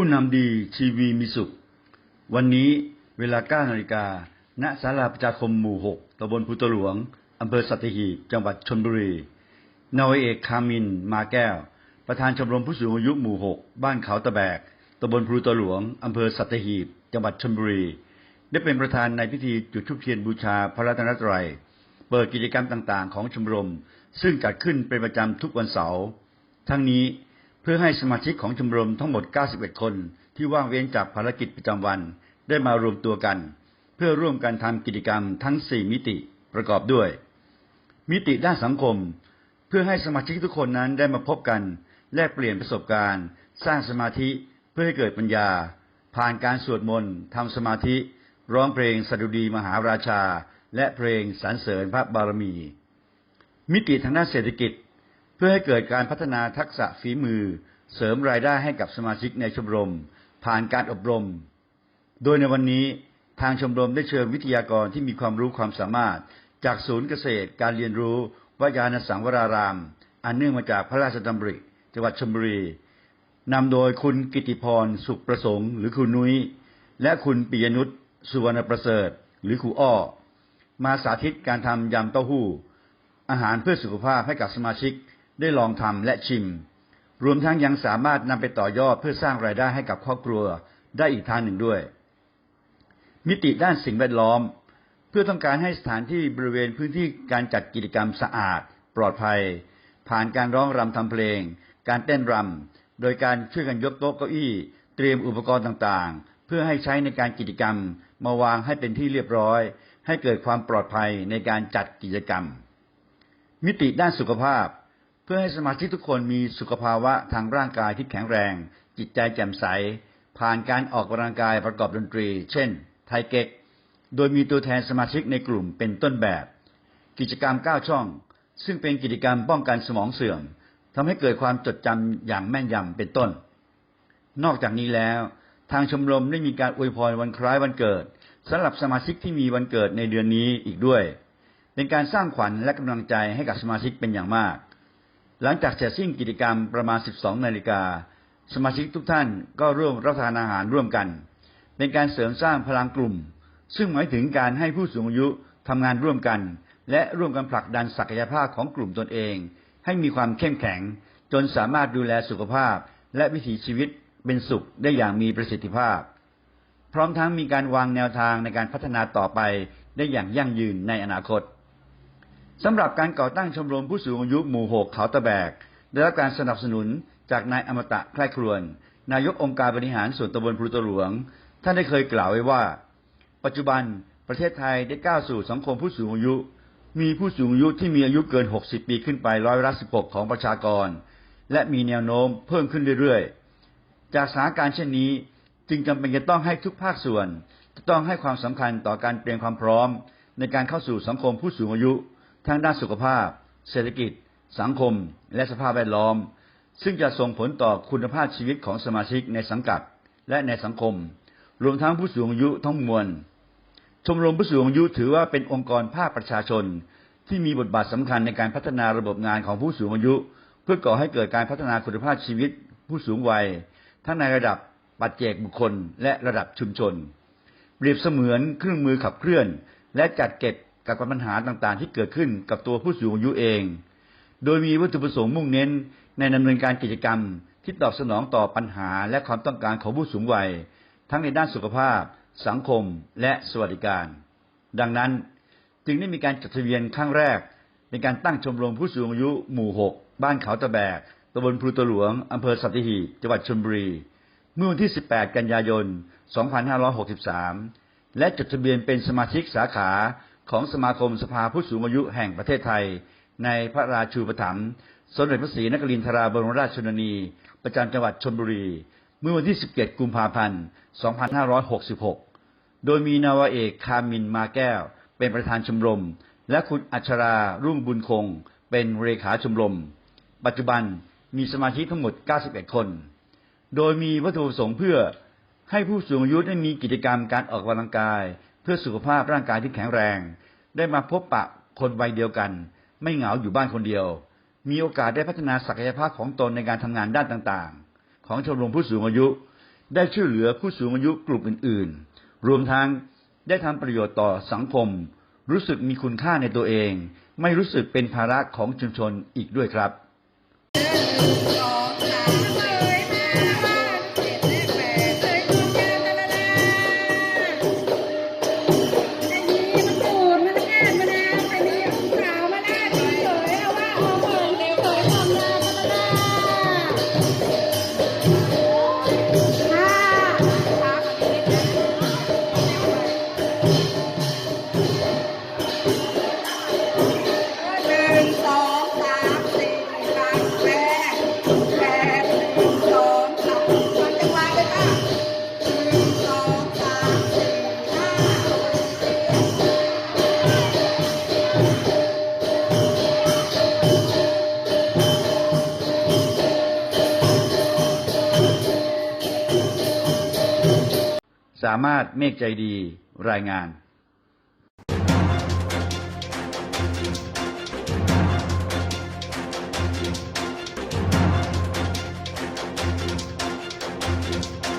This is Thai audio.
ผู้นำดีชีวีมีสุข วันนี้เวลา9นาฬิกา ณ ศาลาประชาคมหมู่ 6ตำบลพุตหลวง อำเภอสัตหีบ จังหวัดชลบุรี นาวเอกคามิน มาแก้ว ประธานชมรมผู้สูงอายุหมู่ 6 บ้านเขาตะแบกตำบลพลูตหลวง อำเภอสัตหีบ จังหวัดชลบุรี ได้เป็นประธานในพิธีจุดธูปเทียนบูชาพระรัตนตรัย เปิดกิจกรรมต่างๆ ของชมรม ซึ่งจัดขึ้นเป็นประจำทุกวันเสาร์ ทั้งนี้ พื่อให้สมาชิกของชมรมทั้งหมด 91 คนที่ว่างเว้นจากภารกิจประจำวัน ได้มารวมตัวกัน เพื่อร่วมกันทำกิจกรรมทั้ง 4 มิติประกอบด้วย มิติด้านสังคม เพื่อให้สมาชิกทุกคนนั้นได้มาพบกัน แลกเปลี่ยนประสบการณ์ สร้างสมาธิเพื่อให้เกิดปัญญา ผ่านการสวดมนต์ทำสมาธิ ร้องเพลงสดุดีมหาราชา และเพลงสรรเสริญพระบารมี มิติทางด้านเศรษฐกิจ เพื่อให้เกิดการพัฒนาทักษะฝีมือ เสริมรายได้ให้กับสมาชิกในชมรม ผ่านการอบรม โดยในวันนี้ทางชมรมได้เชิญวิทยากรที่มีความรู้ความสามารถ จากศูนย์เกษตร การเรียนรู้วิทยานสังวราราม อันเนื่องมาจากพระราชดำริ จังหวัดชลบุรีนำโดยคุณกิติพรสุขประสงค์ หรือคุณนุ้ย และคุณปิยนุชสุวรรณประเสริฐ หรือครูอ้อ มาสาธิตการทำยำเต้าหู้ อาหารเพื่อสุขภาพให้กับสมาชิก ได้ลองทำและชิม รวมทั้งยังสามารถนำไปต่อยอดเพื่อสร้างรายได้ให้กับครอบครัวได้อีกทางหนึ่งด้วย มิติด้านสิ่งแวดล้อม เพื่อต้องการให้สถานที่บริเวณพื้นที่การจัดกิจกรรมสะอาด ปลอดภัย ผ่านการร้องรำทำเพลง การเต้นรำโดยการช่วยกันยกโต๊ะเก้าอี้ เตรียมอุปกรณ์ต่างๆ เพื่อให้ใช้ในการกิจกรรม มาวางให้เป็นที่เรียบร้อย ให้เกิดความปลอดภัยในการจัดกิจกรรม มิติด้านสุขภาพ เพื่อให้สมาชิกทุกคนมีสุขภาวะทางร่างกายที่แข็งแรง จิตใจแจ่มใส ผ่านการออกกำลังกายประกอบดนตรี เช่น ไทเก๊ก โดยมีตัวแทนสมาชิกในกลุ่มเป็นต้นแบบ กิจกรรม 9 ช่อง ซึ่งเป็นกิจกรรมป้องกันสมองเสื่อมทำให้เกิดความจดจำอย่างแม่นยำเป็นต้น นอกจากนี้แล้ว ทางชมรมได้มีการอวยพรวันคล้ายวันเกิดสำหรับสมาชิกที่มีวันเกิดในเดือนนี้อีกด้วย เป็นการสร้างขวัญและกำลังใจให้กับสมาชิกเป็นอย่างมาก หลังจากเสร็จสิ้นกิจกรรมประมาณ 12 นาฬิกา สมาชิกทุกท่านก็ร่วมรับประทานอาหารร่วมกัน เป็นการเสริมสร้างพลังกลุ่ม ซึ่งหมายถึงการให้ผู้สูงอายุทำงานร่วมกัน และร่วมกันผลักดันศักยภาพของกลุ่มตนเอง ให้มีความเข้มแข็ง จนสามารถดูแลสุขภาพ และวิถีชีวิตเป็นสุขได้อย่างมีประสิทธิภาพ พร้อมทั้งมีการวางแนวทางในการพัฒนาต่อไปได้อย่างยั่งยืนในอนาคต สำหรับการก่อตั้งชมรมผู้สูงอายุหมู่หกเขาตะแบก ได้รับการสนับสนุนจากนายอมตะใคร่ครวน นายกองค์การบริหารส่วนตำบลพลูตหลวง ท่านได้เคยกล่าวไว้ว่า ปัจจุบันประเทศไทยได้ก้าวสู่สังคมผู้สูงอายุ มีผู้สูงอายุที่มีอายุเกิน 60 ปีขึ้นไปร้อยละ16 ของประชากร และมีแนวโน้มเพิ่มขึ้นเรื่อยๆ จากสถานการณ์เช่นนี้จึงจำเป็นจะต้องให้ทุกภาคส่วน จะต้องให้ความสำคัญต่อการเตรียมความพร้อม ในการเข้าสู่สังคมผู้สูงอายุ ทั้งด้านสุขภาพ เศรษฐกิจ สังคม และสภาพแวดล้อม ซึ่งจะส่งผลต่อคุณภาพชีวิตของสมาชิกในสังกัดและในสังคม รวมทั้งผู้สูงอายุทั้งมวล ชมรมผู้สูงอายุถือว่าเป็นองค์กรภาคประชาชน ที่มีบทบาทสำคัญในการพัฒนาระบบงานของผู้สูงอายุ เพื่อก่อให้เกิดการพัฒนาคุณภาพชีวิต ผู้สูงวัย ทั้งในระดับปัจเจกบุคคล และระดับชุมชนเปรียบเสมือนเครื่องมือขับเคลื่อน และจัดเก็บ กับปัญหาต่างๆ ที่เกิดขึ้นกับตัวผู้สูงอายุเอง โดยมีวัตถุประสงค์มุ่งเน้นในดำเนินการกิจกรรมที่ตอบสนองต่อปัญหาและความต้องการของผู้สูงวัย ทั้งในด้านสุขภาพ สังคม และสวัสดิการ ดังนั้นจึงได้มีการจดทะเบียนครั้งแรก ในการตั้งชมรมผู้สูงอายุหมู่ 6 บ้านเขาตะแบกตำบลพลูตหลวงอำเภอสัตหีบจังหวัดชลบุรี เมื่อวันที่ 18 กันยายน 2563 และจดทะเบียนเป็นสมาชิกสาขา ของสมาคมสภาผู้สูงอายุแห่งประเทศไทย ในพระราชูปถัมภ์สมเด็จพระศรีนครินทราบรมราชชนนี ประจำจังหวัดชลบุรี เมื่อวันที่ 17 กุมภาพันธ์ 2566 โดยมีนาวาเอกคามินมาแก้ว เป็นประธานชมรม และคุณอัชรารุ่งบุญคง เป็นเลขาชมรม ปัจจุบันมีสมาชิกทั้งหมด 91 คน โดยมีวัตถุประสงค์เพื่อให้ผู้สูงอายุได้มีกิจกรรมการออกกำลังกาย พื่อสุขภาพร่างกายที่แข็งแรง ได้มาพบปะคนวัยเดียวกัน ไม่เหงาอยู่บ้านคนเดียว มีโอกาสได้พัฒนาศักยภาพของตนในการทำงานด้านต่างๆ ของชมรมผู้สูงอายุ ได้ช่วยเหลือผู้สูงอายุกลุ่มอื่นๆ รวมทั้งได้ทำประโยชน์ต่อสังคม รู้สึกมีคุณค่าในตัวเอง ไม่รู้สึกเป็นภาระของชุมชนอีกด้วยครับ สามารถเมฆใจดีรายงาน